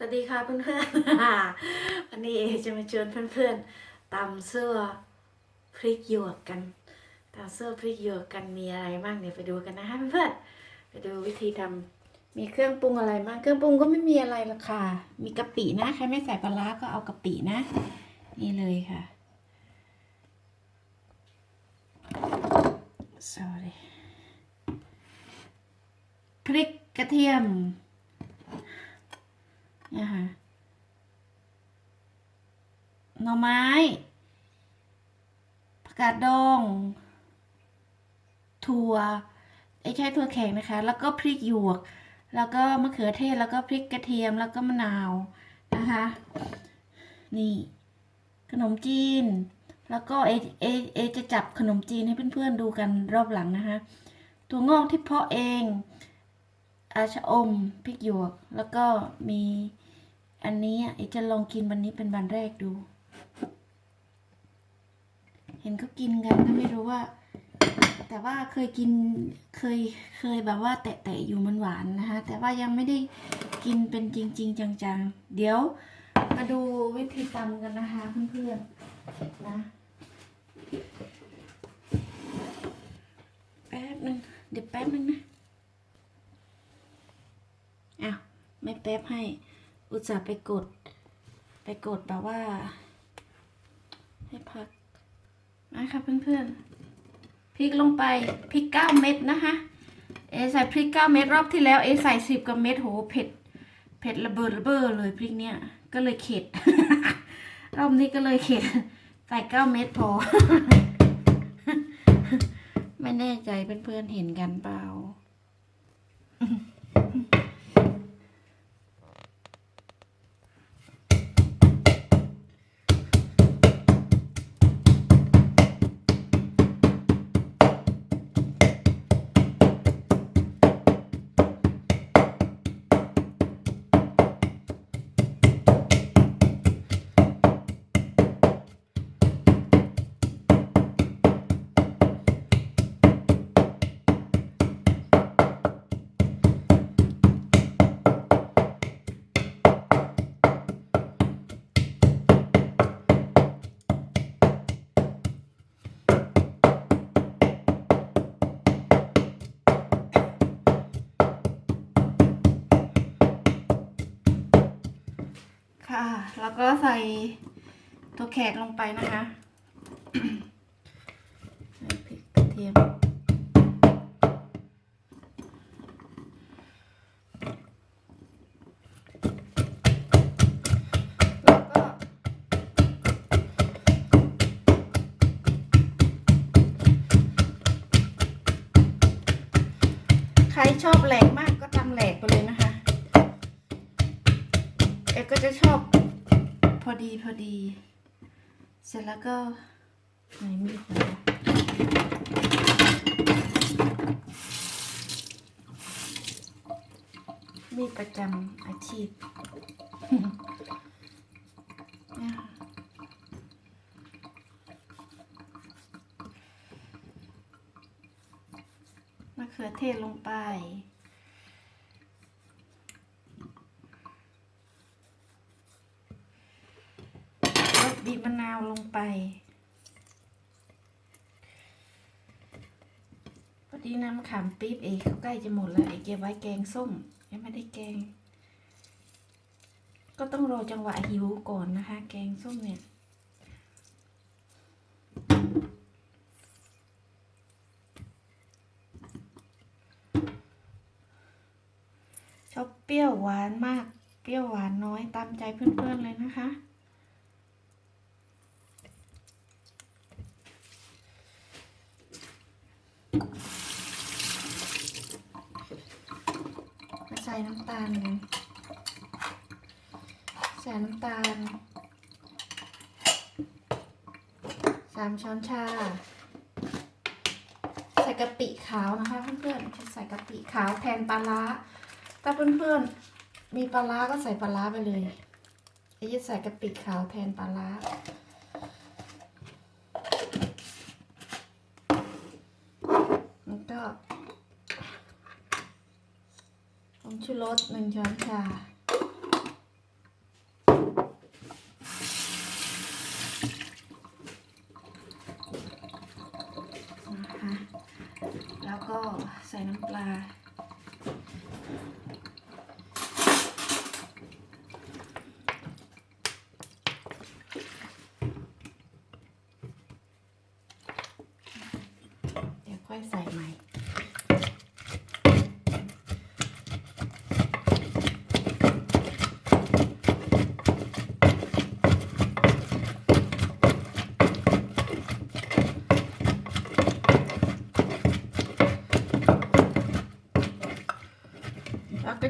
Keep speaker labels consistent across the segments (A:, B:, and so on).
A: สวัสดีค่ะเพื่อนๆ วันนี้เอจะมาชวนเพื่อนๆตำเสื้อพริกหยวกกันตำเสื้อพริกหยวกกันมีอะไรบ้างเดี๋ยวไปดูกันนะคะเพื่อนๆ ไปดูวิธีทำมีเครื่องปรุงอะไรบ้าง เครื่องปรุงก็ไม่มีอะไรหรอกค่ะ มีกะปินะ ใครไม่ใส่ปลาร้าก็เอากะปินะ นี่เลยค่ะ sorry พริกกระเทียม นะคะหน่อไม้ผักกาดดองถั่วไอ้ใช่ถั่วแข็งนะคะ แล้วก็พริกหยวก แล้วก็มะเขือเทศแล้วก็พริกกระเทียมแล้วก็มะนาวนะคะ นี่ ขนมจีน แล้วก็เอเอเอจะจับขนมจีนให้เพื่อนๆดูกันรอบหลังนะคะตัวงอกที่เพาะเองอาชะอมพริกหยวก แล้วก็มี อันนี้อะเอจะลองกินวันนี้เป็นวันแรกดู เห็นเขากินกันก็ไม่รู้ว่า แต่ว่าเคยกินเคยเคยแบบว่าแตะๆอยู่มันหวานนะคะแต่ว่ายังไม่ได้กินเป็นจริง ๆ จังๆ เดี๋ยวมาดูวิธีตำกันนะคะเพื่อนๆนะแป๊บนึงเดี๋ยวแป๊บนึงนะอ้าวไม่แป๊บให้ อุตส่าห์ไปกด ไปกดแบบว่า ให้พักนะคะเพื่อนๆพริกลงไปพริกเก้าเม็ดนะคะเอใส่พริกเก้าเม็ดรอบที่แล้วเอใส่สิบกว่าเม็ดโหเผ็ดเผ็ดระเบิดระเบ้อเลยพริกเนี้ยก็เลยเข็ด รอบนี้ก็เลยเข็ดใส่เก้าเม็ดพอ ไม่แน่ใจเพื่อนๆเห็นกันเปล่า ค่ะ แล้วก็ใส่ตัวแขกลงไปนะคะใส่พริกกระเทียม แล้วก็ ใครชอบแหลกมากก็ตำแหลกไปเลยนะคะ ก็จะชอบ พอดีพอดี เสร็จแล้วก็ไหนมีดนะมีดประจำอาชีพมะเขือเทศลงไป รสบีบมะนาวลงไป พอดีน้ำขามปี๊บเอกเขาใกล้จะหมดแล้วเอกเก็บไว้แกงส้มยังไม่ได้แกง ก็ต้องรอจังหวะหิวก่อนนะคะ แกงส้มเนี่ยชอบเปรี้ยวหวานมาก เปรี้ยวหวานน้อยตามใจเพื่อนๆเลยนะคะ มาใส่ น้ำตาลกันใส่น้ำตาลสามช้อนชา ใส่กะปิขาวนะคะเพื่อนๆจะใส่กะปิขาวแทนปลาร้าถ้าเพื่อนๆมีปลาร้าก็ใส่ปลาร้าไปเลยไอ้จะใส่กะปิขาวแทนปลาร้า ชูรสหนึ่งช้อนชานะคะแล้วก็ใส่น้ำปลา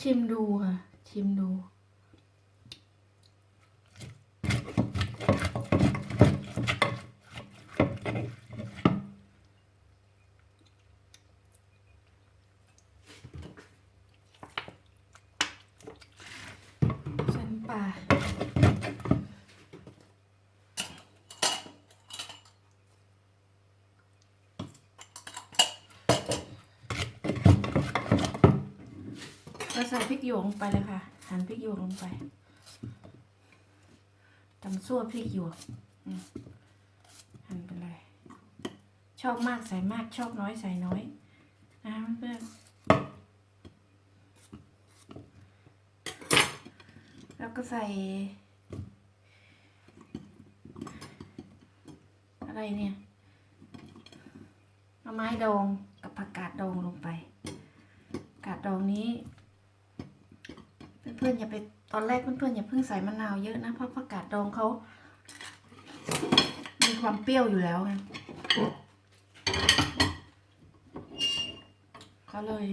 A: ชิมดูค่ะ ชิมดู ใส่น้ำปลา ใส่พริกหยวกลงไปเลยค่ะ หั่นพริกหยวกลงไปตำซั่วพริกหยวกหั่นไปเลย ชอบมากใส่มากชอบน้อยใส่น้อย นะเพื่อนแล้วก็ใส่ อะไรเนี่ยหน่อไม้ดองกับผักกาดดองลงไป กาดดองนี้ เพื่อนๆอย่าไปตอนแรกเพื่อนๆอย่าเพิ่งใส่มะนาวเยอะนะเพราะผักกาดดองเขามีความเปรี้ยวอยู่แล้วไงก็เลย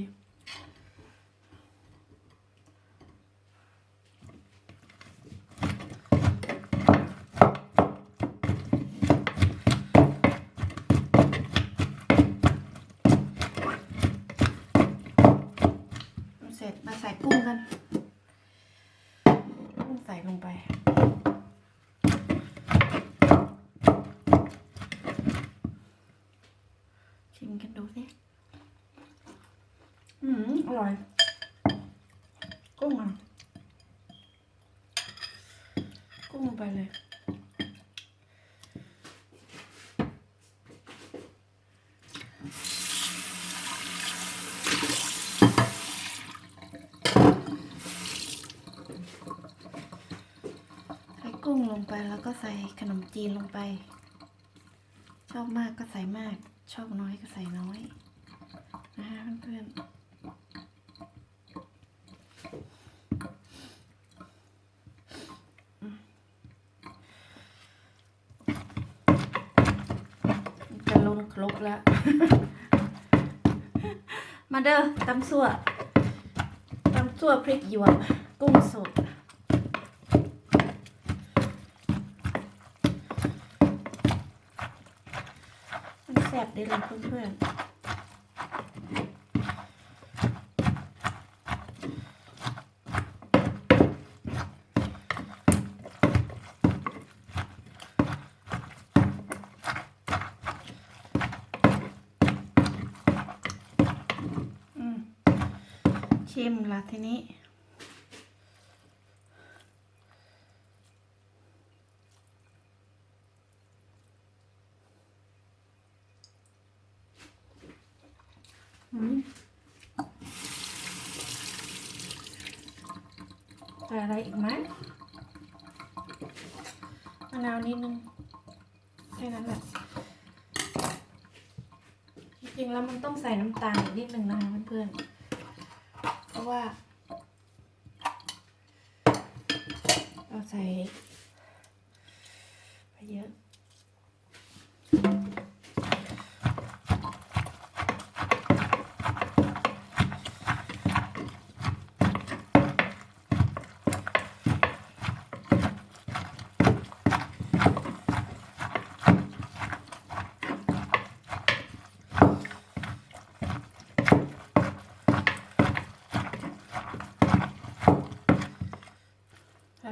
A: เสร็จมาใส่กุ้งกัน กุ้งใส่ลงไป ชิมกันดูสิ อืมอร่อย กุ้งอะ กุ้งลงไปเลยใส่กุ้งลงไปแล้วก็ใส่ขนมจีนลงไป ชอบมากก็ใส่มาก ชอบน้อยก็ใส่น้อยนะคะเพื่อนจะลงครบแล้ว มาเด้อตำซั่วตำซั่วพริกหยวกกุ้งสด มันแสบ ได้เลยเพื่อนอืมชิมละทีนี้ อืม ใส่อะไรอีกไหมมะนาวนิดนึงแค่นั้นแหละจริงๆแล้วมันต้องใส่น้ำตาลอีกนิดนึงนะคะเพื่อนๆเพราะว่า เราใส่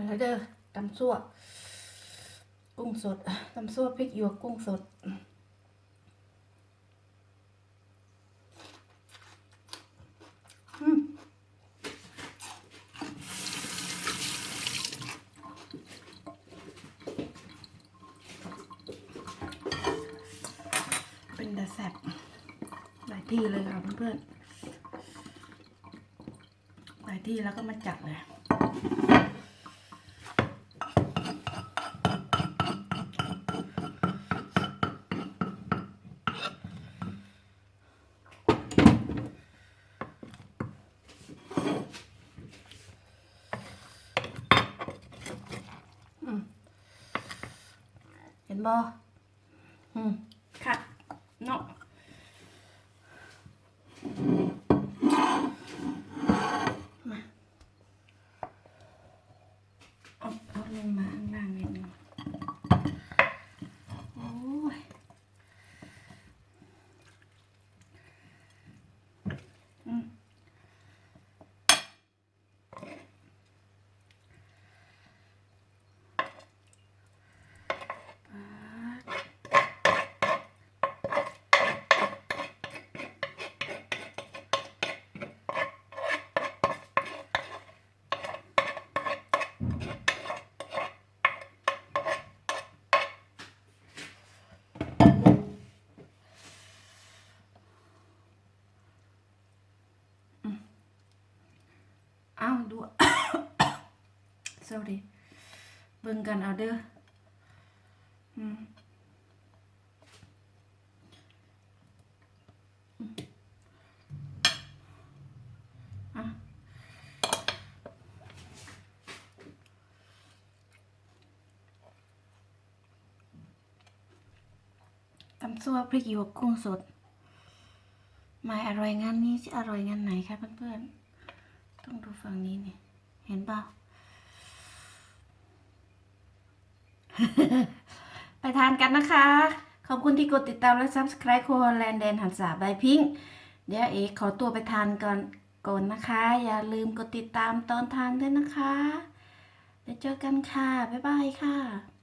A: อะไรเด้อตำซั่วกุ้งสดตำซั่วพริกหยวกกุ้งสดเป็นดาแซบหลายที่เลยค่ะเพื่อนๆที่แล้วก็มาจัดเลย อืม เห็นบออืมค่ะเนาะมาเอาเอาลงมาข้างล่างนิดนึงโอ้ยอืม อ้าวดู sorry เบิ่งกันเอาเด้ออืมอืมอะตำซั่วพริกหยวกกุ้งสดไม่อร่อยงานนี้จะอร่อยงานไหนคะเพื่อนๆ ต้องดูฝั่งนี้นี่ เห็นเปล่า ไปทานกันนะคะ ขอบคุณที่กดติดตามและ subscribe โคฮอลแลนด์แดนหันษาใบพิงเดี๋ยวเอ๋ขอตัวไปทานก่อนก่อนนะคะ อย่าลืมกดติดตามตอนทานด้วยนะคะ เดี๋ยวเจอกันค่ะ บ๊ายบายค่ะ